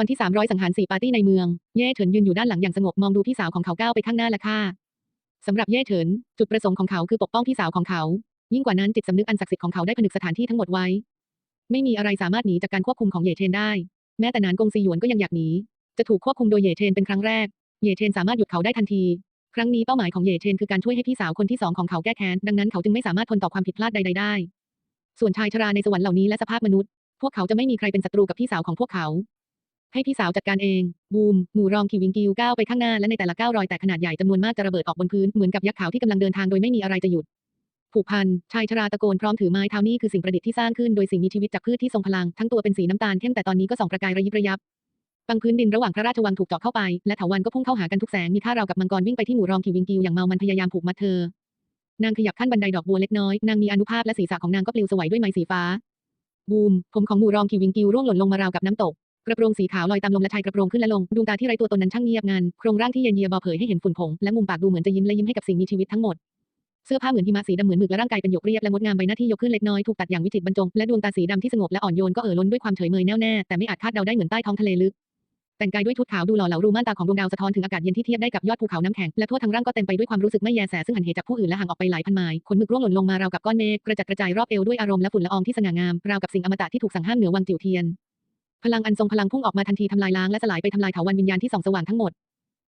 ตอนที่ 300 สังหารสี่ปาร์ตี้ในเมือง เย่เฉินยืนอยู่ด้านหลังอย่างสงบมองดูพี่สาวของเขาก้าวไปข้างหน้าและฆ่าสำหรับเย่เฉิน จุดประสงค์ของเขาคือปกป้องพี่สาวของเขา ยิ่งกว่านั้นจิตสำนึกอันศักดิ์สิทธิ์ของเขาได้ผนึกสถานที่ทั้งหมดไว้ ไม่มีอะไรสามารถหนีจากการควบคุมของเย่เทนได้ แม้แต่นานกงซีหยวนก็ยังอยากหนี จะถูกควบคุมโดยเย่เทนเป็นครั้งแรก เย่เทนสามารถหยุดเขาได้ทันที ครั้งนี้เป้าหมายของเย่เทนคือการช่วยให้พี่สาวคนที่สองของเขาแก้แค้น ดังนั้นเขาจึงไม่สามารถทนต่อความผิดพลาดใดๆได้ ส่วนชายชราในสวรรค์เหล่านี้และสภาพมนุษย์ พวกเขาจะไม่มีใครเป็นศัตรูกับพี่สาวของพวกเขา ให้พี่สาวจัดการเอง บูม หมู่รองคิวิงกิวก้าวไปข้างหน้าและในแต่ละก้าวรอยแตกขนาดใหญ่จำนวนมากจะระเบิดออกบนพื้นเหมือนกับยักษ์ขาวที่กำลังเดินทางโดยไม่มีอะไรจะหยุด ผูกพัน ชายชราตะโกนพร้อมถือไม้เท้านี่คือสิ่งประดิษฐ์ที่สร้างขึ้นโดยสิ่งมีชีวิตจากพืชที่ทรงพลัง ทั้งตัวเป็นสีน้ำตาลเข้มแต่ตอนนี้ก็ส่องประกายระยิบระยับบางพื้นดินระหว่างพระราชวังถูกเจาะเข้าไป และเถาวันก็พุ่งเข้าหากันทุกแสงมีท่าราวกับมังกรวิ่งไปที่หมู่รองคิวิงกิวอย่างเมามันพยายามผูกมัดเธอนางขยับขั้นบันไดดอกบัวเล็กน้อย นางมีอนุภาพและศีรษะของนางก็ปลิวสวยด้วยไหมสีฟ้า บูม ผมของหมู่รองคิวิงกิวร่วงหล่นลงมาราวกับน้ำตก กระโปรงสีขาวลอยตามลมและชายกระโปรงขึ้นและลง ดวงตาที่ไร้ตัวตนนั้นช่างเงียบงัน โครงร่างที่เย็นเยียบอเผยให้เห็นฝุ่นผง และมุมปากดูเหมือนจะยิ้มและยิ้มให้กับสิ่งมีชีวิตทั้งหมด เสื้อผ้าเหมือนหิมะสีดำเหมือนหมึกและร่างกายเป็นหยกเรียบและงดงามใบหน้าที่ยกขึ้นเล็กน้อยถูกตัดอย่างวิจิตรบรรจง และดวงตาสีดำที่สงบและอ่อนโยนก็เอ่อล้นด้วยความเฉยเมยแน่วแน่แต่ไม่อาจคาดเดาได้เหมือนใต้ท้องทะเลลึกแต่งกายด้วยชุดขาวดูหล่อเหลารูม่านตาของดวงดาวสะท้อนถึงอากาศเย็นที่เทียบได้กับยอดภูเขาน้ำแข็งและทั่วทั้งร่างก็เต็มไปด้วยความรู้สึกไม่แยแสซึ่งหันเหจากผู้อื่นและห่างออกไปหลายพันไมล์ขนมึกร่วงหล่นลงมาราวกับก้อนเมฆกระจัดกระจายรอบเอวด้วยอารมณ์และฝุ่นละอองที่สง่างามราวกับสิ่งอมตะที่ถูกสั่งห้ามเหนือวังจิ๋วเทียน พลังอันทรงพลังพุ่งออกมาทันทีทำลายล้างและสลายไปทำลายเถาวันวิญญาณที่ส่องสว่างทั้งหมด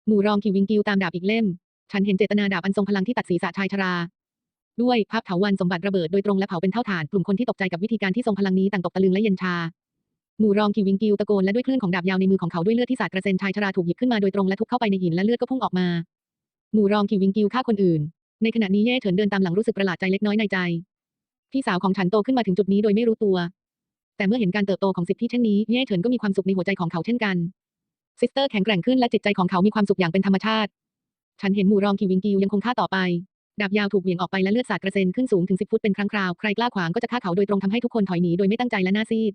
หมู่รองคิวิงกิวตามดาบอีกเล่ม ฉันเห็นเจตนาดาบอันทรงพลังที่ตัดศีรษะชายชรา ด้วยภาพเถาวันสมบัติระเบิดโดยตรงและเผาเป็นเท่าฐานกลุ่มคนที่ตกใจกับวิธีการที่ทรงพลังนี้ต่างตกตะลึงและเย็นชา หมู่รองคิวิงกิวตะโกนและด้วยคลื่นของดาบยาวในมือของเขาด้วยเลือดที่สาดกระเซ็นชายชราถูกหยิบขึ้นมาโดยตรงและทุบเข้าไปในหินและเลือดก็พุ่งออกมา หมู่รองคิวิงกิวฆ่าคนอื่น ในขณะนี้เย่เฉินเดินตามหลังรู้สึกประหลาดใจเล็กน้อยในใจ พี่สาวของฉันโตขึ้นมาถึงจุดนี้โดยไม่รู้ตัว แต่เมื่อเห็นการเติบโตของสิทธิเช่นนี้เย่เฉินก็มีความสุขในหัวใจของเขาเช่นกัน ซิสเตอร์แข็งแกร่งขึ้นและจิตใจของเขามีความสุขอย่างเป็นธรรมชาติ ฉันเห็นหมู่รองคิวิงกิวยังคงฆ่าต่อไป ดาบยาวถูกเหวี่ยงออกไปและเลือดสาดกระเซ็นขึ้นสูงถึงสิบฟุตเป็นครั้งคราว ใครกล้าขวางก็จะฆ่าเขาโดยตรงทำให้ทุกคนถอยหนีโดยไม่ตั้งใจและหน้าซีด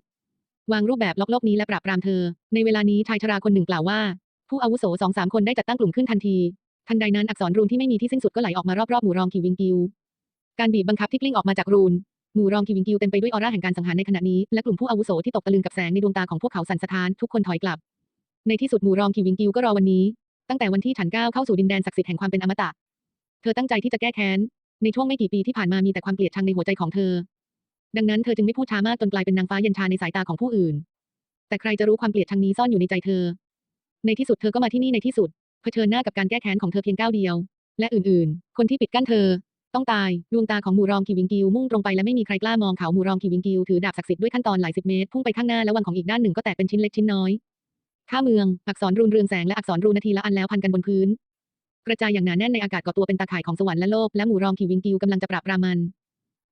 วางรูปแบบล็อกโลกนี้และปราบปรามเธอ ในเวลานี้ชายชราคนหนึ่งกล่าวว่า ผู้อาวุโสสองสามคนได้จัดตั้งกลุ่มขึ้นทันที ทันใดนั้นอักษรรูนที่ไม่มีที่สิ้นสุดก็ไหลออกมารอบๆหมู่รองคิวิงกิวการบีบบังคับที่กลิ้งออกมาจากรูน หมู่รองคิวิงกิวเต็มไปด้วยออร่าแห่งการสังหารในขณะนี้ และกลุ่มผู้อาวุโสที่ตกตะลึงกับแสงในดวงตาของพวกเขาสั่นสะท้านทุกคนถอยกลับ ในที่สุดหมู่รองคิวิงกิวก็รอวันนี้ ตั้งแต่วันที่ฉันก้าวเข้าสู่ดินแดนศักดิ์สิทธิ์แห่งความเป็นอมตะ เธอตั้งใจที่จะแก้แค้น ในช่วงไม่กี่ปีที่ผ่านมามีแต่ความเกลียดชังในหัวใจของเธอ ดังนั้นเธอจึงไม่พูดช้ามากจนกลายเป็นนางฟ้าเย็นชาในสายตาของผู้อื่น แต่ใครจะรู้ความเกลียดชังนี้ซ่อนอยู่ในใจเธอ ในที่สุดเธอก็มาที่นี่ในที่สุด เผชิญหน้ากับการแก้แค้นของเธอเพียงก้าวเดียว และอื่น ๆ คนที่ปิดกั้นเธอ ต้องตาย ดวงตาของหมู่รองคิวิงกิวมุ่งตรงไปและไม่มีใครกล้ามองเขาหมู่รองคิวิงกิวถือดาบศักดิ์สิทธิ์ด้วยขั้นตอนหลายสิบเมตรพุ่งไปข้างหน้าและวังของอีกด้านหนึ่งก็แตกเป็นชิ้นเล็กชิ้นน้อยข้าเมือง อักษรรูนเรืองแสงและอักษรรูนนาทีละอันแล้วพันกันบนพื้น กระจายอย่างหนาแน่นในอากาศก่อตัวเป็นตาข่ายของสวรรค์และโลกและหมู่รองคิวิงกิวกำลังจะปราบรามมัน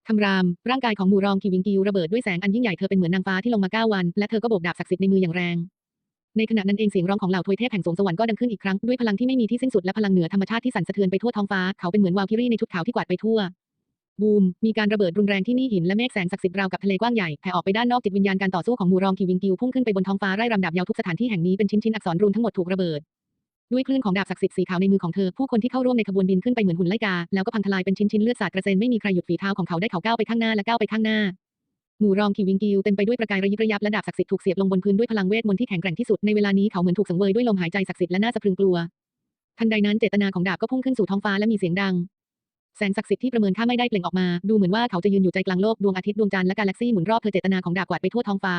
คำราม ร่างกายของหมู่รองคิวิงกิวระเบิดด้วยแสงอันยิ่งใหญ่เธอเป็นเหมือนนางฟ้าที่ลงมาเก้าวันและเธอก็โบกดาบศักดิ์สิทธิ์ในมืออย่างแรง ในขณะนั้นเองเสียงร้องของเหล่าทวยเทพแห่งสวงสวรรค์ก็ดังขึ้นอีกครั้งด้วยพลังที่ไม่มีที่สิ้นสุดและพลังเหนือธรรมชาติที่สั่นสะเทือนไปทั่วท้องฟ้าเขาเป็นเหมือนวาลคิรีในชุดขาวที่กวาดไปทั่วบูม มีการระเบิดรุนแรงที่นี่หินและเมฆแสงศักดิ์สิทธิ์ราวกับทะเลกว้างใหญ่แผ่ออกไปด้านนอกจิตวิญญาณการต่อสู้ของมูรองคิวิงกิวพุ่งขึ้นไปบนท้องฟ้าไร่รำดาบยาวทุกสถานที่แห่งนี้เป็นชิ้นๆอักษรรูนทั้งหมดถูกระเบิด ด้วยคลื่นของดาบศักดิ์สิทธิ์สีขาวในมือของเธอผู้คนที่เข้าร่วมในขบวนบินขึ้นไปเหมือนหุ่นไล่กาแล้วก็พังทลายเป็นชิ้นๆเลือดสาดกระเซ็นไม่มีใครหยุดฝีเท้าของเขาได้เขาก้าวไปข้างหน้าและก้าวไปข้างหน้า หมู่รองคิวิงกิวเต็มไปด้วยประกายระยิบระยับและดาบศักดิ์สิทธิ์ถูกเสียบลงบนพื้นด้วยพลังเวทมนต์ที่แข็งแกร่งที่สุดในเวลานี้เขาเหมือนถูกสังเวยด้วยลมหายใจศักดิ์สิทธิ์และน่าสะพรึงกลัว ทันใดนั้นเจตนาของดาบก็พุ่งขึ้นสู่ท้องฟ้าและมีเสียงดัง แสงศักดิ์สิทธิ์ที่ประเมินค่าไม่ได้เปล่งออกมา ดูเหมือนว่าเขาจะยืนอยู่ใจกลางโลกดวงอาทิตย์ดวงจันทร์และกาแล็กซี่หมุนรอบเธอเจตนาของดาบกวาดไปทั่วท้องฟ้า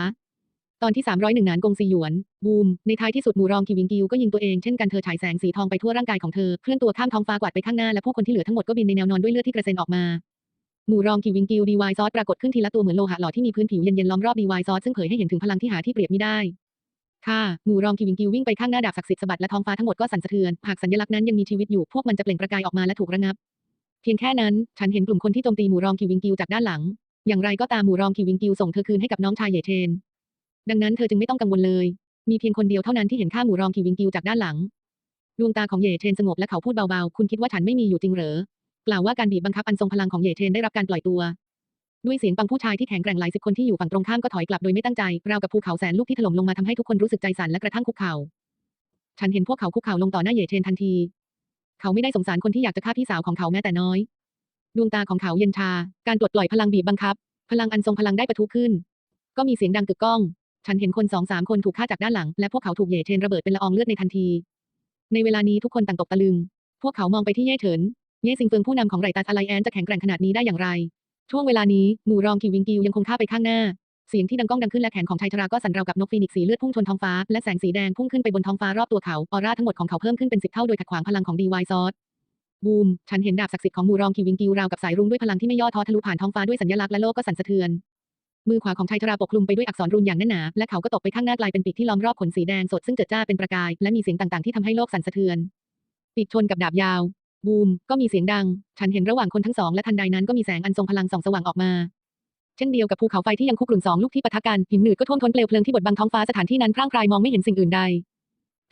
ตอนที่ 301นานกงซีหยวนบูมในท้ายที่สุดหมู่รองคิวิงกิวก็ยิงตัวเองเช่นกันเธอฉายแสงสีทองไปทั่วร่างกายของเธอเคลื่อนตัวข้ามท้องฟ้ากวาดไปข้างหน้าและผู้คนที่เหลือทั้งหมดก็บินในแนวนอนด้วยเลือดที่กระเซ็นออกมา หมู่รองคิวิงกิวดีวายซอสปรากฏขึ้นทีละตัวเหมือนโลหะหล่อที่มีพื้นผิวเย็นๆล้อมรอบดีวายซอสซึ่งเผยให้เห็นถึงพลังที่หาที่เปรียบไม่ได้ค่ะหมู่รองคิวิงกิววิ่งไปข้างหน้าดาบศักดิ์สิทธิ์สะบัดและท้องฟ้าทั้งหมดก็สั่นสะเทือนหากสัญลักษณ์นั้นยังมีชีวิตอยู่พวกมันจะเปล่งประกายออกมาและถูกระงับ เพียงแค่นั้น ฉันเห็นกลุ่มคนที่โจมตีหมู่รองคิวิงกิวจากด้านหลัง อย่างไรก็ตามหมู่รองคิวิงกิวส่งเธอคืนให้กับน้องชายเยเทนดังนั้นเธอจึงไม่ต้องกังวลเลย มีเพียงคนเดียวเท่านั้นที่เห็นข้าหมู่รองคิวิงกิวจากด้านหลังดวงตาของเยเทนสงบและเขาพูดเบาๆ คุณคิดว่าฉันไม่มีอยู่จริงเหรอ กล่าวว่าการบีบบังคับอันทรงพลังของเยเทนได้รับการปล่อยตัว ด้วยเสียงปังผู้ชายที่แข็งแกร่งหลายสิบคนที่อยู่ฝั่งตรงข้ามก็ถอยกลับโดยไม่ตั้งใจราวกับภูเขาแสนลูกที่ถล่มลงมาทำให้ทุกคนรู้สึกใจสั่นและกระทั่งคุกเข่าฉันเห็นพวกเขาคุกเข่าลงต่อหน้าเยเทนทันที เขาไม่ได้สงสารคนที่อยากจะฆ่าพี่สาวของเขาแม้แต่น้อย ดวงตาของเขาเย็นชา การปลดปล่อยพลังบีบบังคับ พลังอันทรงพลังได้ปะทุขึ้น ก็มีเสียงดังกึกก้อง ฉันเห็นคนสองสามคนถูกฆ่าจากด้านหลัง และพวกเขาถูกเยเทนระเบิดเป็นละอองเลือดในทันที ในเวลานี้ทุกคนต่างตกตะลึง พวกเขามองไปที่เย่เถิน เย่ซิงเฟิงผู้นำของไรตัสอะไรแอนจะแข็งแกร่งขนาดนี้ได้อย่างไร ช่วงเวลานี้หมู่รองคิววิงกิวยังคงฆ่าไปข้างหน้า เสียงที่ดังก้องดังขึ้นและแขนของชายชราก็สั่นราวกับนกฟีนิกซ์สีเลือดพุ่งชนท้องฟ้าและแสงสีแดงพุ่งขึ้นไปบนท้องฟ้ารอบตัวเขาออร่าทั้งหมดของเขาเพิ่มขึ้นเป็นสิบเท่าโดยขัดขวางพลังของดีวายซอสบูม ฉันเห็นดาบศักดิ์สิทธิ์ของหมู่รองคิววิงกิวราวกับสายรุ้งด้วยพลังที่ไม่ย่อท้อทะลุผ่านท้องฟ้าด้วยสัญลักษณ์และโลกก็สั่นสะเทือน มือขวาของชายชราปกคลุมไปด้วยอักษรรุนอย่างแน่นหนา และเขาก็ตกไปข้างหน้ากลายเป็นปีกที่ล้อมรอบขนสีแดงสดซึ่งเจิดจ้าเป็นประกาย และมีเสียงต่างๆที่ทำให้โลกสั่นสะเทือน ปีกชนกับดาบยาว บูม ก็มีเสียงดัง ฉันเห็นระหว่างคนทั้งสองและทันใดนั้นก็มีแสงอันทรงพลังส่องสว่างออกมา เช่นเดียวกับภูเขาไฟที่ยังคุกรุ่นสองลูกที่ปะทะกันหินหนืดก็ท่วมท้นเปลวเพลิงที่บดบังท้องฟ้าสถานที่นั้นพร่างพรายมองไม่เห็นสิ่งอื่นใด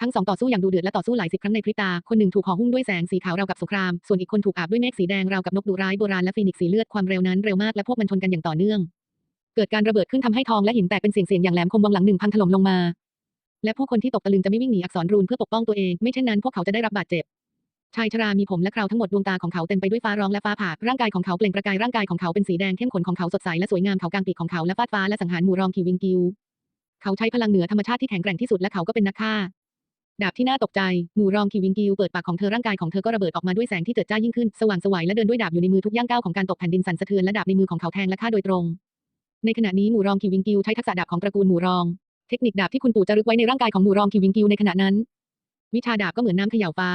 ทั้งสองต่อสู้อย่างดูเดือดและต่อสู้หลายสิบครั้งในพริบตา คนหนึ่งถูกห่อหุ้มด้วยแสงสีขาวราวกับสงคราม ส่วนอีกคนถูกอาบด้วยเมฆสีแดงราวกับนกดุร้ายโบราณและฟีนิกซ์สีเลือดความเร็วนั้นเร็วมากและพวกมันชนกันอย่างต่อเนื่อง เกิดการระเบิดขึ้นทำให้ทองและหินแตกเป็นเสียงๆอย่างแหลมคมวังหลังหนึ่งพังถล่มลงมา และผู้คนที่ตกตะลึงจะไม่วิ่งหนีอักษรรูนเพื่อปกป้องตัวเองไม่เช่นนั้นพวกเขาจะได้รับบาดเจ็บ ชายชรามีผมและคราวทั้งหมดดวงตาของเขาเต็มไปด้วยฟ้าร้องและฟ้าผ่า ร่างกายของเขาเปล่งประกายร่างกายของเขาเป็นสีแดงเข้มขนของเขาสดใสและสวยงามเขากางปีกของเขาและฟาดฟ้าและสังหารหมู่รองคิวิงกิว เขาใช้พลังเหนือธรรมชาติที่แข็งแกร่งที่สุดและเขาก็เป็นนักฆ่า ดาบที่น่าตกใจ หมู่รองคิวิงกิวเปิดปากของเธอร่างกายของเธอก็ระเบิดออกมาด้วยแสงที่เจิดจ้ายิ่งขึ้นสว่างสวัยและเดินด้วยดาบอยู่ในมือทุกย่างก้าวของการตกแผ่นดินสั่นสะเทือนและดาบในมือของเขาแทงและฆ่าโดยตรง ในขณะนี้หมู่รองคิวิงกิวใช้ทักษะดาบของตระกูลหมู่รอง เทคนิคดาบที่คุณปู่จะรึกไว้ในร่างกายของหมู่รองคิวิงกิวในขณะนั้น วิชาดาบก็เหมือนน้ำเขย่าฟ้า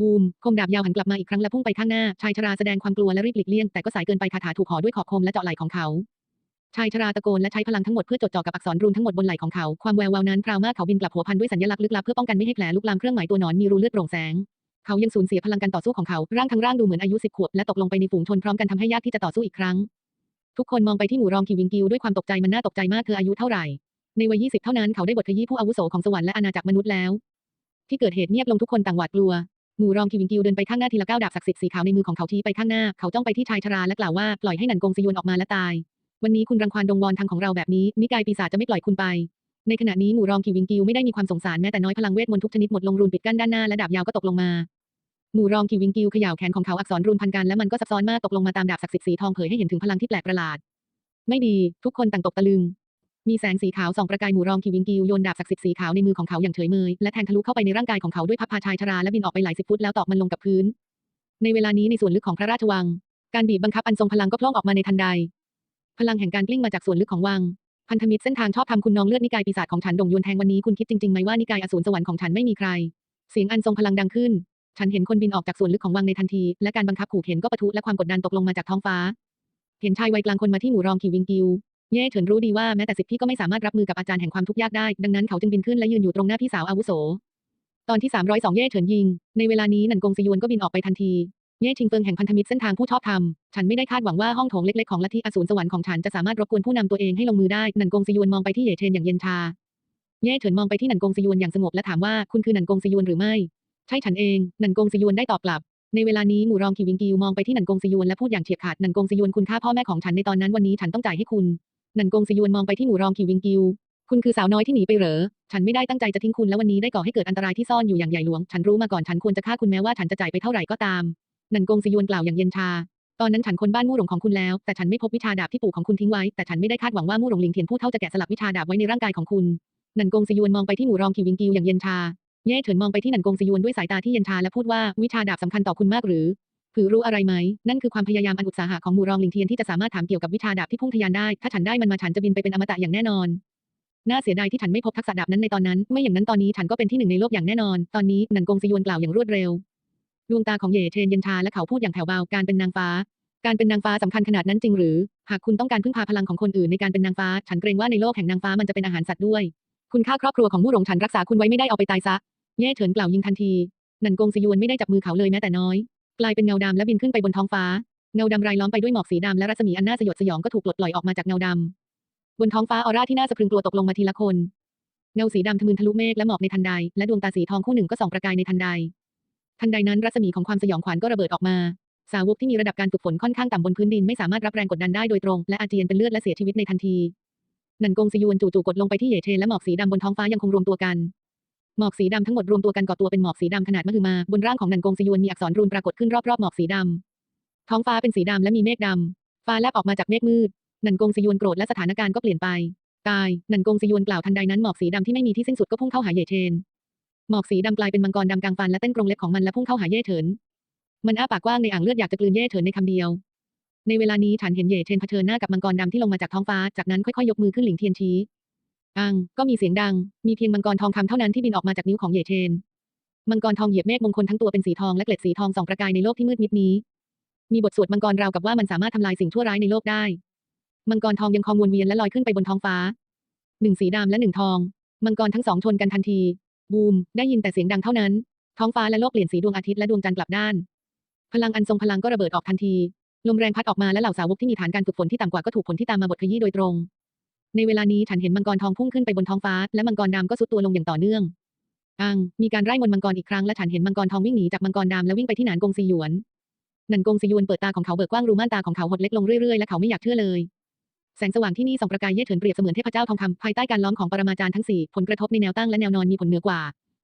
บูม คมดาบยาวหันกลับมาอีกครั้งและพุ่งไปข้างหน้า ชายชราแสดงความกลัวและรีบหลีกเลี่ยง แต่ก็สายเกินไปคาถาถูกห่อด้วยขอบคมและเจาะไหล่ของเขา ชายชราตะโกนและใช้พลังทั้งหมดเพื่อจดจ่อกับอักษรรูนทั้งหมดบนไหล่ของเขา ความแวววาวนั้นพราวมากเขาบินกลับหัวพันด้วยสัญลักษณ์ลึกลับเพื่อป้องกันไม่ให้แผลลุกลามเครื่องหมายตัวหนอนมีรูเลือดโปร่งแสง เขายังสูญเสียพลังการต่อสู้ของเขา ร่างทั้งร่างดูเหมือนอายุสิบขวบและตกลงไปในฝูงชนพร้อมกันทำให้ยากที่จะต่อสู้อีกครั้ง ทุกคนมองไปที่หมู่รองคิววิงกิวด้วยความตกใจมันน่าตกใจมากเธออายุเท่าไหร่ ในวัยยี่สิบเท่านั้นเขาได้บทขยี้ผู้อาวุโสของสวรรค์และอาณาจักรมนุษย์แล้วที่เกิดเหตุเงียบลงทุกคนต่างหวาดกลัว หมู่รองคิววิงกิวเดินไปข้างหน้าทีละก้าวดาบศักดิ์สิทธิ์สีขาวในมือของเขาชี้ไปข้างหน้า เขาจ้องไปที่ชายชราและกล่าวว่าปล่อยให้หนันกงซยวนออกมาและตาย วันนี้คุณรังควานดงวอนทางของเราแบบนี้ นิกายปีศาจจะไม่ปล่อยคุณไป ในขณะนี้หมู่รองคิววิงกิวไม่ได้มีความสงสารแม้แต่น้อยพลังเวทมนต์ทุกชนิดหมดลงรูนปิดกั้นด้านหน้าและดาบยาวก็ตกลงมา หมู่รองคิววิงกิวเขย่าแขนของเขาอักษรรูนพันกันและมันก็ซับซ้อนมากตกลงมาตามดาบศักดิ์สิทธิ์สีทองเผยให้เห็นถึงพลังที่แปลกประหลาด ไม่ดี ทุกคนต่างตกตะลึง มีแสงสีขาวส่องประกายหมู่รองคิววิงกิวโยนดาบศักดิ์สิทธิ์สีขาวในมือของเขาอย่างเฉยเมยและแทงทะลุเข้าไปในร่างกายของเขาด้วยพับพาชายชราและบินออกไปหลายสิบฟุตแล้วตอกมันลงกับพื้น ในเวลานี้ในส่วนลึกของพระราชวัง การบีบบังคับอันทรงพลังก็พล่องออกมาในทันใด พลังแห่งการกลิ้งมาจากส่วนลึกของวังพันธมิตรเส้นทางชอบทำคุณน้องเลือดนิกายปีศาจของฉันดงยวนแทงวันนี้คุณคิดจริงๆไหมว่านิกายอสูรสวรรค์ของฉันไม่มีใคร เสียงอันทรงพลังดังขึ้น ฉันเห็นคนบินออกจากส่วนลึกของวังในทันที และการบังคับขู่เข็นก็ปะทุและความกดดันตกลงมาจากท้องฟ้า เห็นชายวัยกลางคนมาที่หมู่รองคิววิงกิว เย่เฉินรู้ดีว่าแม้แต่สิทธิ์พี่ก็ไม่สามารถรับมือกับอาจารย์แห่งความทุกข์ยากได้ ดังนั้นเขาจึงบินขึ้นและยืนอยู่ตรงหน้าพี่สาวอาวุโส ตอนที่ 302 เย่เฉินยิง ในเวลานี้หนันกงซยวนก็บินออกไปทันที เย่ชิงเฟิงแห่งพันธมิตรเส้นทางผู้ชอบธรรม ฉันไม่ได้คาดหวังว่าห้องโถงเล็กๆของลัทธิอสูรสวรรค์ของฉันจะสามารถรบกวนผู้นำตัวเองให้ลงมือได้หนันกงซยวนมองไปที่เย่เชนอย่างเย็นชา เย่เฉินมองไปที่หนันกงซยวนอย่างสงบและถามว่าคุณคือหนันกงซยวนหรือไม่ ใช่ฉันเองหนันกงซยวนได้ตอบกลับในเวลานี้หมู่รองคิวิงกิวมองไปที่หนันกงซยวนและพูดอย่างเฉียบขาดหนันกงซยวนคุณฆ่าพ่อแม่ของฉันในตอนนั้นวันนี้ฉันต้องจ่ายให้คุณ นันกงซยวนมองไปที่หมู่รองคิววิงกิว คุณคือสาวน้อยที่หนีไปเหรอ ฉันไม่ได้ตั้งใจจะทิ้งคุณและวันนี้ได้ก่อให้เกิดอันตรายที่ซ่อนอยู่อย่างใหญ่หลวง ฉันรู้มาก่อนฉันควรจะฆ่าคุณแม้ว่าฉันจะจ่ายไปเท่าไหร่ก็ตาม นันกงซยวนกล่าวอย่างเย็นชา ตอนนั้นฉันคนบ้านมู่หลงของคุณแล้ว แต่ฉันไม่พบวิชาดาบที่ปู่ของคุณทิ้งไว้ แต่ฉันไม่ได้คาดหวังว่ามู่หลงหลิงเทียนผู้เท่าจะแกะสลักวิชาดาบไว้ในร่างกายของคุณ นันกงซยวนมองไปที่หมู่รองคิววิงกิวอย่างเย็นชา เย่เฉินมองไปที่นันกงซยวนด้วยสายตาที่เย็นชาและพูดว่าวิชาดาบสำคัญต่อคุณมากหรือ ผือรู้อะไรไหม นั่นคือความพยายามอันอุตสาหะของหมู่รองหลิงเทียนที่จะสามารถถามเกี่ยวกับวิชาดาบที่พุ่งทะยานได้ ถ้าฉันได้มันมาฉันจะบินไปเป็นอมตะอย่างแน่นอน น่าเสียดายที่ฉันไม่พบทักษะดาบนั้นในตอนนั้น ไม่อย่างนั้นตอนนี้ฉันก็เป็นที่หนึ่งในโลกอย่างแน่นอน ตอนนี้นันกงซยวนกล่าวอย่างรวดเร็ว ดวงตาของเย่เทนเย็นชาและเขาพูดอย่างแผ่วเบา การเป็นนางฟ้า การเป็นนางฟ้าสำคัญขนาดนั้นจริงหรือ หากคุณต้องการพึ่งพาพลังของคนอื่นในการเป็นนางฟ้า ฉันเกรงว่าในโลกแห่งนางฟ้ามันจะเป็นอาหารสัตว์ด้วย คุณฆ่าครอบครัวของมู่หลงฉันรักษาคุณไว้ไม่ได้เอาไปตายซะ เย่เฉินกล่าวยิงทันที นันกงซยวนไม่ได้จับมือเขาเลยแม้แต่น้อย กลายเป็นเงาดำและบินขึ้นไปบนท้องฟ้า เงาดำรายล้อมไปด้วยหมอกสีดำและรัศมีอันน่าสยดสยองก็ถูกปลดปล่อยออกมาจากเงาดำบนท้องฟ้าออร่าที่น่าสะพรึงกลัวตกลงมาทีละคน เงาสีดำทะมึนทะลุเมฆและหมอกในทันใด และดวงตาสีทองคู่หนึ่งก็ส่องประกายในทันใด ทันใดนั้นรัศมีของความสยองขวัญก็ระเบิดออกมา สาวกที่มีระดับการฝึกฝนค่อนข้างต่ำบนพื้นดินไม่สามารถรับแรงกดดันได้โดยตรงและอาเจียนเป็นเลือดและเสียชีวิตในทันทีหนันกงซยวนจู่ๆกดลงไปที่เหยเทนและหมอกสีดำบนท้องฟ้ายังคงรวมตัวกัน หมอกสีดำทั้งหมดรวมตัวกันก่อตัวเป็นหมอกสีดำขนาดมหึมา บนร่างของนันกงซยวนมีอักษรรูนปรากฏขึ้นรอบๆหมอกสีดำท้องฟ้าเป็นสีดำและมีเมฆดำฟ้าแลบออกมาจากเมฆมืดนันกงซยวนโกรธและสถานการณ์ก็เปลี่ยนไปตายนันกงซยวนกล่าวทันใดนั้นหมอกสีดำที่ไม่มีที่สิ้นสุดก็พุ่งเข้าหาเย่เชนหมอกสีดำกลายเป็นมังกรดำกลางฟันและเต้นกรงเล็บของมันและพุ่งเข้าหาเย่เฉิน มันอ้าปากกว้างในอ่างเลือดอยากจะกลืนเย่เฉินในคำเดียว ในเวลานี้ฉันเห็นเย่เชนเผชิญหน้ากับมังกรดำที่ลงมาจากท้องฟ้า จากนั้นค่อยๆยกมือขึ้นหลิงเทียนชี้ อัง ก็มีเสียงดัง มีเพียงมังกรทองคำเท่านั้นที่บินออกมาจากนิ้วของเยเชน มังกรทองเหยียบเมฆมงคลทั้งตัวเป็นสีทองและเกล็ดสีทองส่องประกายในโลกที่มืดมิดนี้ มีบทสวดมังกรราวกับว่ามันสามารถทำลายสิ่งชั่วร้ายในโลกได้ มังกรทองยังคองวนเวียนและลอยขึ้นไปบนท้องฟ้า หนึ่งสีดำและหนึ่งทอง มังกรทั้งสองชนกันทันที บูม ได้ยินแต่เสียงดังเท่านั้น ท้องฟ้าและโลกเปลี่ยนสีดวงอาทิตย์และดวงจันทร์กลับด้าน พลังอันทรงพลังก็ระเบิดออกทันที ลมแรงพัดออกมาและเหล่าสาวกที่มีฐานการฝึกฝนที่ต่ำกว่าก็ถูกผลที่ตามมาบทขยี้โดยตรง ในเวลานี้ฉันเห็นมังกรทองพุ่งขึ้นไปบนท้องฟ้า และมังกรดำก็ซุดตัวลงอย่างต่อเนื่อง อัง มีการไล่มนมังกรอีกครั้งและฉันเห็นมังกรทองวิ่งหนีจากมังกรดำและวิ่งไปที่หนานกงซีหยวนนันกงซีหยวนเปิดตาของเขาเบิกกว้างรูม่านตาของเขาหดเล็กลงเรื่อยๆและเขาไม่อยากเชื่อเลยแสงสว่างที่นี่ส่องประกายเย่เถินเปรียบเสมือนเทพเจ้าทองคำภายใต้การล้อมของปรมาจารย์ทั้งสี่ผลกระทบในแนวตั้งและแนวนอนมีผลเหนือกว่า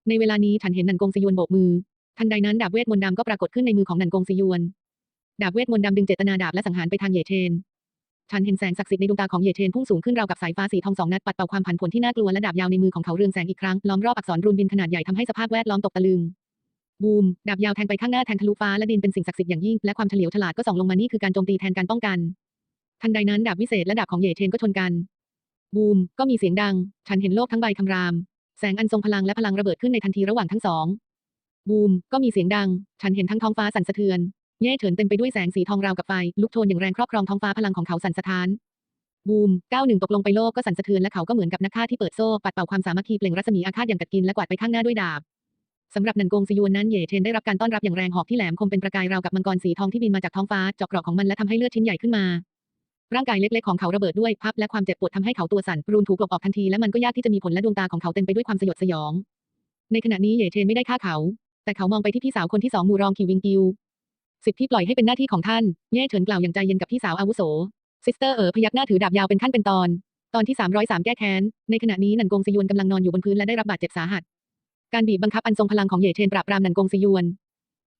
ในเวลานี้ฉันเห็นนันกงซีหยวนโบกมือ ทันใดนั้นดาบเวทมนต์ดำก็ปรากฏขึ้นในมือของนันกงซีหยวน ดาบเวทมนต์ดำดึงเจตนาดาบและสังหารไปทางเย่เชน ฉันเห็นแสงศักดิ์สิทธิ์ในดวงตาของเยเชนพุ่งสูงขึ้นราวกับสายฟ้าสีทองสองนัดปัดเป่าความผันผวนที่น่ากลัวและดาบยาวในมือของเขาเรืองแสงอีกครั้งล้อมรอบอักษรรูนบินขนาดใหญ่ทำให้สภาพแวดล้อมตกตะลึงบูมดาบยาวแทงไปข้างหน้าแทงทะลุฟ้าและดินเป็นสิ่งศักดิ์สิทธิ์อย่างยิ่งและความเฉลียวฉลาดก็ส่องลงมานี่คือการโจมตีแทนการป้องกัน ทันใดนั้นดาบวิเศษและดาบของเยเชนก็ชนกันบูมก็มีเสียงดัง ฉันเห็นโลกทั้งใบคำราม แสงอันทรงพลังและพลังระเบิดขึ้นในทันทีระหว่างทั้งสองบูมก็มีเสียงดัง ฉันเห็นทั้งท้องฟ้าสั่นสะเทือน เย่เฉินเต็มไปด้วยแสงสีทองราวกับไฟ ลุกโชนอย่างแรงครอบครองท้องฟ้าพลังของเขาสั่นสะท้าน บูมก้าวหนึ่งตกลงไปโลกก็สั่นสะเทือนและเขาก็เหมือนกับนักฆ่าที่เปิดโซ่ปัดเป่าความสามัคคีเปล่งรัศมีอาฆาตอย่างกัดกินและกวาดไปข้างหน้าด้วยดาบสำหรับนันกงซิยวนนั้นเย่เชนได้รับการต้อนรับอย่างแรงหอกที่แหลมคมเป็นประกายราวกับมังกรสีทองที่บินมาจากท้องฟ้าเจาะเกราะของมันและทำให้เลือดชิ้นใหญ่ขึ้นมาร่างกายเล็กๆของเขาระเบิดด้วยพับและความเจ็บปวดทำให้เขาตัวสั่นรูนถูกกลบออกทันทีและมันก็ยากที่จะมีผลและดวงตาของเขาเต็มไปด้วยความสยดสยอง ในขณะนี้เย่เชนไม่ได้ฆ่าเขา แต่เขามองไปที่พี่สาวคนที่สองมูรองคิววิงกิว สิทธิ์ที่ปล่อยให้เป็นหน้าที่ของท่านเย่เฉินกล่าวอย่างใจเย็นกับพี่สาวอาวุโส ซิสเตอร์เอ๋อพยักหน้าถือดาบยาวเป็นขั้นเป็นตอน ตอนที่ 303 แก้แค้น ในขณะนี้นันกงซยวนกำลังนอนอยู่บนพื้นและได้รับบาดเจ็บสาหัส การบีบบังคับอันทรงพลังของเย่เชนปราบปรามนันกงซยวน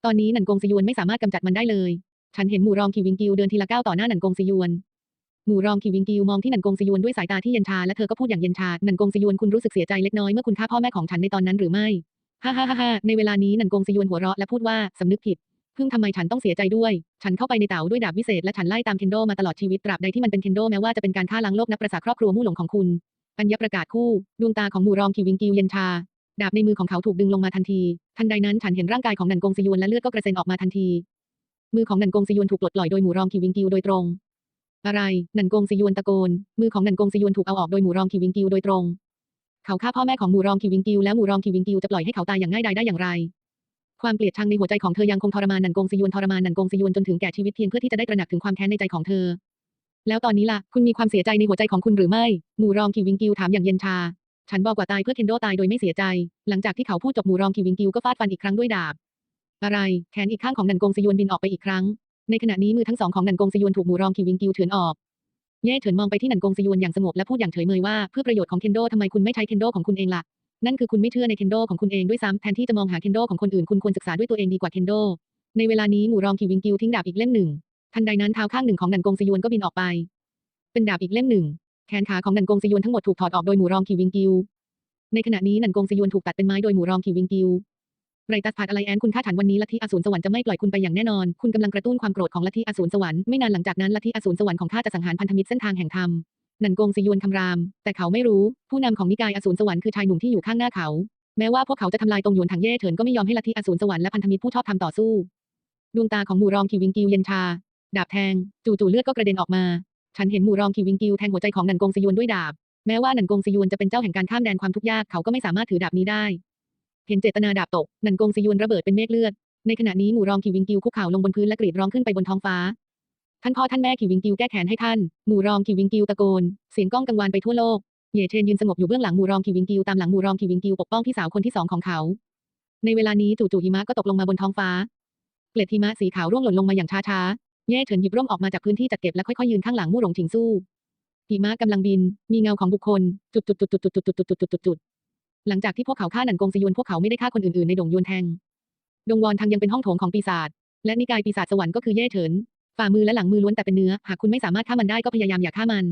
ตอนนี้นันกงซยวนไม่สามารถกำจัดมันได้เลย ฉันเห็นหมู่รองคิววิงกิวเดินทีละก้าวต่อหน้านันกงซยวน หมู่รองคิววิงกิวมองที่นันกงซยวนด้วยสายตาที่เย็นชาและเธอก็พูดอย่างเย็นชา นันกงซยวนคุณรู้สึกเสียใจเล็กน้อยเมื่อคุณฆ่าพ่อแม่ของฉันในตอนนั้นหรือไม่ ฮ่าฮ่าฮ่าฮ่าในเวลานี้นันกงซยวนหัวเราะและพูดว่าสำนึกผิด พึ่งทำไมฉันต้องเสียใจด้วย ฉันเข้าไปในเต๋าด้วยดาบวิเศษและฉันไล่ตามเคนโดมาตลอดชีวิตตราบใดที่มันเป็นเคนโดแม้ว่าจะเป็นการฆ่าล้างโลกนับประสาครอบครัวมู่หลงของคุณอัญญประกาศคู่ ดวงตาของหมู่รองคิวิงกิวเย็นชา ดาบในมือของเขาถูกดึงลงมาทันที ทันใดนั้นฉันเห็นร่างกายของนันกงซิยวนและเลือดก็กระเซ็นออกมาทันที มือของนันกงซิยวนถูกปลดปล่อยโดยหมู่รองคิวิงกิวโดยตรง อะไร นันกงซิยวนตะโกน มือของนันกงซิยวนถูกเอาออกโดยหมู่รองคิวิงกิวโดยตรง เขาฆ่าพ่อแม่ของหมู่รองคิวิงกิวและหมู่รองคิวิงกิวจะปล่อยให้เขาตายอย่างง่ายดายได้อย่างไร ความเกลียดชังในหัวใจของเธอยังคงทรมานนันกงซยวนทรมานนันกงซยวนจนถึงแก่ชีวิตเพียงเพื่อที่จะได้ตระหนักถึงความแค้นในใจของเธอ แล้วตอนนี้ล่ะ คุณมีความเสียใจในหัวใจของคุณหรือไม่ หมู่รองคิววิงกิวถามอย่างเย็นชา ฉันบอกว่าตายเพื่อเคนโดตายโดยไม่เสียใจ หลังจากที่เขาพูดจบหมู่รองคิววิงกิวก็ฟาดฟันอีกครั้งด้วยดาบ อะไร แขนอีกข้างของนันกงซยวนบินออกไปอีกครั้ง ในขณะนี้มือทั้งสองของนันกงซยวนถูกหมู่รองคิววิงกิวเฉือนออก เย่เฉินมองไปที่นันกงซยวนอย่างสงบและพูดอย่างเฉยเมยว่าเพื่อประโยชน์ของเคนโดทำไมคุณไม่ใช้เคนโดของคุณเองล่ะ นั่นคือคุณไม่เชื่อในเคนโดของคุณเองด้วยซ้ำแทนที่จะมองหาเคนโดของคนอื่นคุณควรศึกษาด้วยตัวเองดีกว่าเคนโดในเวลานี้หมู่รองคิววิงกิวทิ้งดาบอีกเล่มหนึ่ง ทันใดนั้นเท้าข้างหนึ่งของนันกงซยวนก็บินออกไป เป็นดาบอีกเล่มหนึ่ง แขนขาของนันกงซยวนทั้งหมดถูกถอดออกโดยหมู่รองคิววิงกิว ในขณะนี้นันกงซยวนถูกตัดเป็นไม้โดยหมู่รองคิววิงกิวไรตัสผัดอะไรแอนคุณฆ่าฉันวันนี้ลัทธิอสูรสวรรค์จะไม่ปล่อยคุณไปอย่างแน่นอน คุณกำลังกระตุ้นความโกรธของลัทธิอสูรสวรรค์ไม่นานหลังจากนั้นลัทธิอสูรสวรรค์ของข้าจะสังหารพันธมิตรเส้นทางแห่งธรรม นันกงซยวนคำราม แต่เขาไม่รู้ ผู้นำของนิกายอสูรสวรรค์คือชายหนุ่มที่อยู่ข้างหน้าเขา แม้ว่าพวกเขาจะทำลายตรงหยวนถังเย่เถินก็ไม่ยอมให้ลัทธิอสูรสวรรค์และพันธมิตรผู้ชอบทำต่อสู้ ดวงตาของหมู่รองคิวิงกิวเย็นชา ดาบแทง จู่ๆเลือดก็กระเด็นออกมา ฉันเห็นหมู่รองคิวิงกิวแทงหัวใจของนันกงซยวนด้วยดาบ แม้ว่านันกงซยวนจะเป็นเจ้าแห่งการข้ามแดนความทุกข์ยากเขาก็ไม่สามารถถือดาบนี้ได้ เห็นเจตนาดาบตกนันกงซยวนระเบิดเป็นเมฆเลือด ในขณะนี้หมู่รองคิววิงกิวคุกเข่าลงบนพื้นและกรีดร้องขึ้นไปบนท้องฟ้า ท่านพ่อท่านแม่คิววิงกิวแก้แค้นให้ท่าน หมู่รองคิววิงกิวตะโกน เสียงก้องกังวานไปทั่วโลก เย่เชนยืนสงบอยู่เบื้องหลังหมู่รองคิววิงกิวตามหลังหมู่รองคิววิงกิวปกป้องพี่สาวคนที่สองของเขา ในเวลานี้จู่ๆหิมะก็ตกลงมาบนท้องฟ้า เกล็ดหิมะสีขาวร่วงหล่นลงมาอย่างช้าๆ เย่เฉินหยิบร่มออกมาจากพื้นที่จัดเก็บและค่อยๆยืนข้างหลังมู่หลงถิงสู้หิมะกำลังบิน มีเงาของบุคคล จุดจุดจุดจุดจุดจุดจุดจุดจุดจุดจุดหลังจากที่พวกเขาฆ่าหนันกงซยวนพวกเขาไม่ได้ฆ่าคนอื่นๆในดงยวนแทง ดงวอนทางยังเป็นห้องโถงของปีศาจ และนิกายปีศาจสวรรค์ก็คือเย่เฉิน ฝ่ามือและหลังมือล้วนแต่เป็นเนื้อ หากคุณไม่สามารถฆ่ามันได้ก็พยายามอย่าฆ่ามัน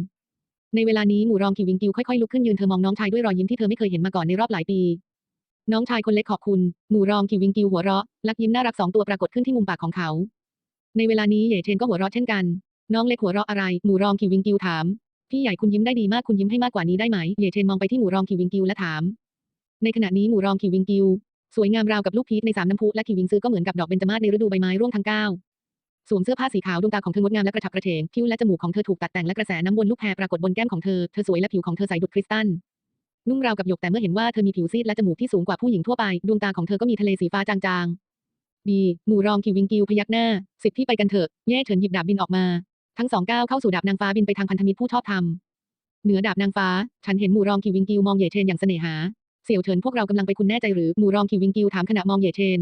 ในเวลานี้หมู่รองขีวิงกิวค่อยๆลุกขึ้นยืนเธอมองน้องชายด้วยรอยยิ้มที่เธอไม่เคยเห็นมาก่อนในรอบหลายปี น้องชายคนเล็กขอบคุณ หมู่รองขีวิงกิวหัวเราะ ลักยิ้มน่ารักสองตัวปรากฏขึ้นที่มุมปากของเขา ในเวลานี้เหย่เชนก็หัวเราะเช่นกัน น้องเล็กหัวเราะอะไร หมู่รองขีวิงกิวถาม พี่ใหญ่คุณยิ้มได้ดีมากคุณยิ้มให้มากกว่านี้ได้ไหมเหย่เชนมองไปที่หมู่รองขีวิงกิวและถาม ในขณะนี้หมู่รองขีวิงกิวสวยงามราวกับลูกพีชในสามน้ำพุและขีวิงซือก็เหมือนกับดอกเบญจมาศในฤดูใบไม้ร่วงทั้งเก้า สวมเสื้อผ้าสีขาวดวงตาของเธองดงามและกระฉับกระเฉงคิ้วและจมูกของเธอถูกตัดแต่งและกระแสน้ำวนลูกแพรปรากฏบนแก้มของเธอ เธอสวยและผิวของเธอใสดุจคริสตัลนุ่มราวกับหยกแต่เมื่อเห็นว่าเธอมีผิวซีดและจมูกที่สูงกว่าผู้หญิงทั่วไป ดวงตาของเธอก็มีทะเลสีฟ้าจางๆบีหมู่รองคิววิงกิวพยักหน้า สิบที่ไปกันเถอะแย่เฉินหยิบดาบบินออกมา ทั้งสองก้าวเข้าสู่ดาบนางฟ้าบินไปทางพันธมิตรผู้ชอบธรรมเหนือดาบนางฟ้า ฉันเห็นหมู่รองคิววิงกิวมองเย่เชนอย่างเสน่หาเสี่ยวเฉินพวกเรากำลังไปคุณแน่ใจหรือหมู่รองคิววิงกิวถามขณะมองเย่เชน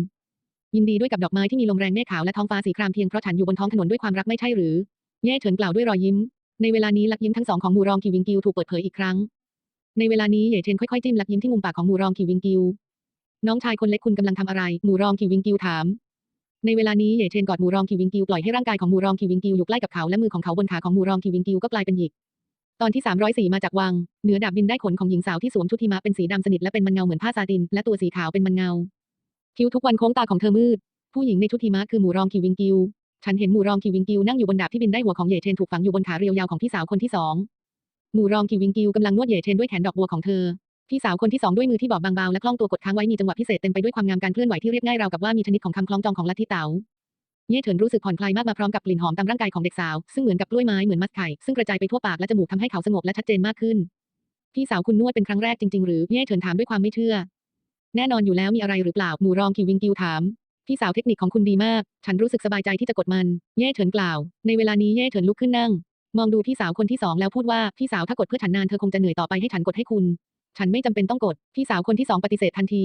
ยินดีด้วยกับดอกไม้ที่มีลมแรงเมฆขาวและท้องฟ้าสีครามเพียงเพราะฉันอยู่บนท้องถนนด้วยความรักไม่ใช่หรือ เย่เฉินกล่าวด้วยรอยยิ้ม ในเวลานี้ลักยิ้มทั้งสองของหมู่รองคิวิงกิวถูกเปิดเผยอีกครั้ง ในเวลานี้เหย่เชนค่อยๆจิ้มลักยิ้มที่มุมปากของหมู่รองคิวิงกิว น้องชายคนเล็กคุณกำลังทำอะไรหมู่รองคิวิงกิวถาม ในเวลานี้เหย่เชนกอดหมู่รองคิวิงกิวปล่อยให้ร่างกายของหมู่รองคิวิงกิวอยู่ใกล้กับเขาและมือของเขาบนขาของหมู่รองคิววิงกิวก็กลายเป็นหยิก ตอนที่ 304 มาจากวัง เหนือดาบบินได้ขนของหญิงสาวที่สวมชุดหิมะเป็นสีดำสนิทและเป็นมันเงาเหมือนผ้าซาติน และตัวสีขาวเป็นมันเงา คิ้วทุกวันโค้งตาของเธอมืด ผู้หญิงในชุดหิมะคือหมู่รองคิววิงกิว ฉันเห็นหมู่รองคิววิงกิวนั่งอยู่บนดาบที่บินได้หัวของเย่เชนถูกฝังอยู่บนขาเรียวยาวของพี่สาวคนที่สอง หมู่รองคิววิงกิวกำลังนวดเย่เชนด้วยแขนดอกบัวของเธอ พี่สาวคนที่สองด้วยมือที่บอบบางเบาและคล่องตัวกดค้างไว้มีจังหวะพิเศษเต็มไปด้วยความงามการเคลื่อนไหวที่เรียบง่ายราวกับว่ามีชนิดของคำคล้องจองของลัทธิเต๋าเย่เฉินรู้สึกผ่อนคลายมากมาพร้อมกับกลิ่นหอมตามร่างกายของเด็กสาว ซึ่งเหมือนกับกล้วยไม้เหมือนมัสไข่ซึ่งกระจายไปทั่วปากและจมูกทำให้เขาสงบและชัดเจนมากขึ้น พี่สาวคุณนวดเป็นครั้งแรกจริงๆหรือเย่เฉินถามด้วยความไม่เชื่อ แน่นอนอยู่แล้วมีอะไรหรือเปล่าหมู่รองคิววิงกิวถาม พี่สาวเทคนิคของคุณดีมาก ฉันรู้สึกสบายใจที่จะกดมัน เย่เฉินกล่าว ในเวลานี้เย่เฉินลุกขึ้นนั่ง มองดูพี่สาวคนที่สองแล้วพูดว่าพี่สาวถ้ากดเพื่อฉันนานเธอคงจะเหนื่อยต่อไปให้ฉันกดให้คุณ ฉันไม่จำเป็นต้องกด พี่สาวคนที่สองปฏิเสธทันที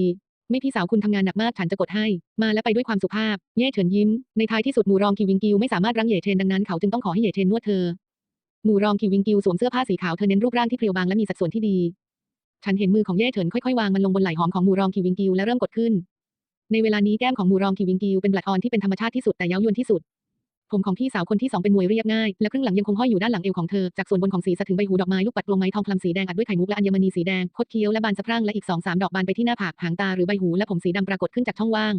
ไม่พี่สาวคุณทำงานหนักมากฉันจะกดให้ มาและไปด้วยความสุภาพ เย่เฉินยิ้ม ในท้ายที่สุดหมู่รองคิววิงกิวไม่สามารถรั้งเหย่เชนดังนั้นเขาจึงต้องขอให้เหย่เชนนวดเธอหมู่รองคิวิงกิวสวมเสื้อผ้าสีขาวเธอเน้นรูปร่างที่เพรียวบางและมีสัดส่วนที่ดี ฉันเห็นมือของเย่เฉินค่อยๆวางมันลงบนไหล่หอมของหมู่รองคิวิงกิวและเริ่มกดขึ้น ในเวลานี้แก้มของหมู่รองคิวิงกิวเป็นบลัดออนที่เป็นธรรมชาติที่สุดแต่เย้ายวนที่สุด ผมของพี่สาวคนที่สองเป็นมวยเรียบง่าย และครึ่งหลังยังคงห้อยอยู่ด้านหลังเอวของเธอ จากส่วนบนของศีรษะถึงใบหูดอกไม้ลูกปัดกลมไม้ทองคำสีแดงอัดด้วยไข่มุกและอัญมณีสีแดงคดเคี้ยวและบานสะพรั่งและอีกสองสามดอกบานไปที่หน้าผากหางตาหรือใบหูและผมสีดำปรากฏขึ้นจากช่องว่าง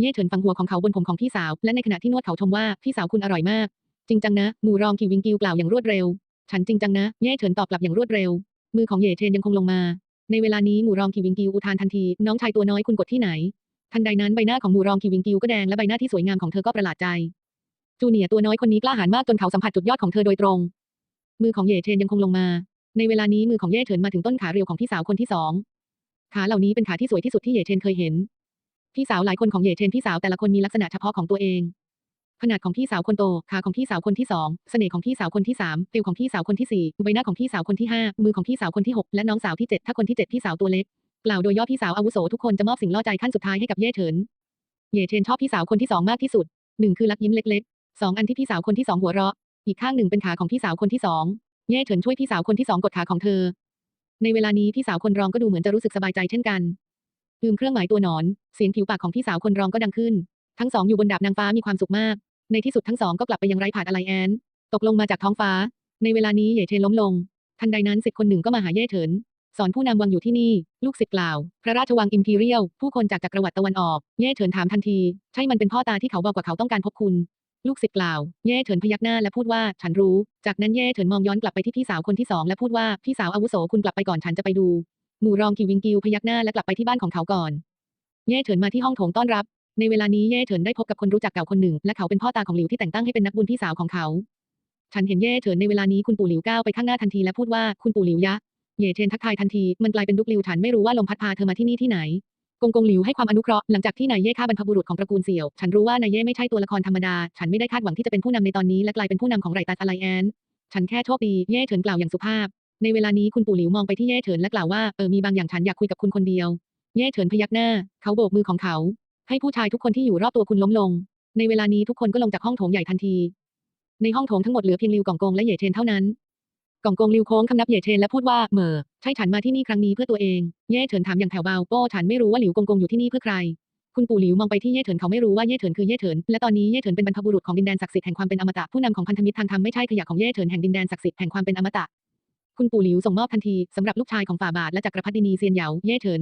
เย่เฉินฟังหัวของเขาบนผมของพี่สาว และในขณะที่นวดเขาชมว่าพี่สาวคุณอร่อยมาก จริงจังนะหมูรองคิวิงกิวกล่าวอย่างรวดเร็ว ฉันจริงจังนะเย่เฉินตอบกลับอย่างรวดเร็ว มือของเย่เชนยังคงลงมา ในเวลานี้หมู่รองคิววิงกิวอุทานทันที น้องชายตัวน้อยคุณกดที่ไหน ทันใดนั้นใบหน้าของหมู่รองคิววิงกิวก็แดงและใบหน้าที่สวยงามของเธอก็ประหลาดใจ จูเนียตัวน้อยคนนี้กล้าหาญมากจนเขาสัมผัสจุดยอดของเธอโดยตรง มือของเย่เชนยังคงลงมา ในเวลานี้มือของเย่เฉินมาถึงต้นขาเรียวของพี่สาวคนที่สองขาเหล่านี้เป็นขาที่สวยที่สุดที่เย่เชนเคยเห็น พี่สาวหลายคนของเย่เชนพี่สาวแต่ละคนมีลักษณะเฉพาะของตัวเอง ขนาดของพี่สาวคนโต ขาของพี่สาวคนที่สองเสน่ห์ของพี่สาวคนที่สามเอวของพี่สาวคนที่สี่ใบหน้าของพี่สาวคนที่ห้ามือของพี่สาวคนที่หกและน้องสาวที่เจ็ดถ้าคนที่เจ็ดพี่สาวตัวเล็กกล่าวโดยย่อพี่สาวอาวุโสทุกคนจะมอบสิ่งล่อใจขั้นสุดท้ายให้กับเย่เฉิน เย่เชนชอบพี่สาวคนที่สองมากที่สุดหนึ่งคือลักยิ้มเล็กๆสองอันที่พี่สาวคนที่สองหัวเราะ อีกข้างหนึ่งเป็นขาของพี่สาวคนที่สองเย่เฉินช่วยพี่สาวคนที่สองกดขาของเธอ ในเวลานี้พี่สาวคนรองก็ดูเหมือนจะรู้สึกสบายใจเช่นกันลืมเครื่องหมายตัวหนอน เสียงผิวปากของพี่สาวคนรองก็ดังขึ้น ทั้งสองอยู่บนดาบนางฟ้ามีความสุขมาก ในที่สุดทั้งสองก็กลับไปยังไร้ผาดอะไรแอน ตกลงมาจากท้องฟ้า ในเวลานี้เย่เชนล้มลง ทันใดนั้นสิทธิ์คนหนึ่งก็มาหาเย่เฉิน สอนผู้นำวังอยู่ที่นี่ ลูกศิษย์กล่าว พระราชวังอิมพีเรียล ผู้คนจากจักรวรรดิตะวันออก เย่เฉินถามทันที ใช่มันเป็นพ่อตาที่เขาบอกว่าเขาต้องการพบคุณ ลูกศิษย์กล่าว เย่เฉินพยักหน้าและพูดว่า ฉันรู้ จากนั้นเย่เฉินมองย้อนกลับไปที่พี่สาวคนที่สองและพูดว่า พี่สาวอาวุโสคุณกลับไปก่อนฉันจะไปดู หมู่รองกิววิงกิวพยักหน้าและกลับไปที่บ้านของเขาก่อน เย่เฉินมาที่ห้องโถงต้อนรับ ในเวลานี้เย่เฉินได้พบกับคนรู้จักเก่าคนหนึ่ง และเขาเป็นพ่อตาของหลิวที่แต่งตั้งให้เป็นนักบุญพี่สาวของเขา ฉันเห็นเย่เฉินในเวลานี้คุณปู่หลิวก้าวไปข้างหน้าทันทีและพูดว่าคุณปู่หลิวยะ เย่เชนทักทายทันที มันกลายเป็นดุกหลิวฉันไม่รู้ว่าลมพัดพาเธอมาที่นี่ที่ไหน กงกงหลิวให้ความอนุเคราะห์หลังจากที่นายเย่ฆ่าบรรพบุรุษของตระกูลเสี่ยว ฉันรู้ว่านายเย่ไม่ใช่ตัวละครธรรมดา ฉันไม่ได้คาดหวังที่จะเป็นผู้นำในตอนนี้และกลายเป็นผู้นำของไรตัดอะไรแอนฉันแค่โชคดีเย่เฉินกล่าวอย่างสุภาพ ในเวลานี้คุณปู่หลิวมองไปที่เย่เฉินและกล่าวว่าเออมีบางอย่างฉันอยากคุยกับคุณคนเดียว เย่เฉินพยักหน้า เขาโบกมือของเขา ให้ผู้ชายทุกคนที่อยู่รอบตัวคุณล้มลง ในเวลานี้ทุกคนก็ลงจากห้องโถงใหญ่ทันที ในห้องโถงทั้งหมดเหลือเพียงลิวกองกงและเหย่เชนเท่านั้นกองกงลิวโค้งคำนับเหย่เชนและพูดว่าเหมอใช่ฉันมาที่นี่ครั้งนี้เพื่อตัวเองเย่เฉินถามอย่างแผ่วเบาโป้ฉันไม่รู้ว่าหลิวกงกงอยู่ที่นี่เพื่อใคร คุณปู่หลิวมองไปที่เย่เฉินเขาไม่รู้ว่าเย่เฉินคือเย่เฉินและตอนนี้เย่เฉินเป็นบรรพบุรุษของดินแดนศักดิ์สิทธิ์แห่งความเป็นอมตะผู้นำของพันธมิตรทางธรรมไม่ใช่ขยะของเย่เฉินแห่งดินแดนศักดิ์สิทธิ์แห่งความเป็นอมตะคุณปู่หลิวส่งมอบทันทีสำหรับลูกชายของฝ่าบาทและจักรพรรดินีเซียนเหยาเย่เฉิน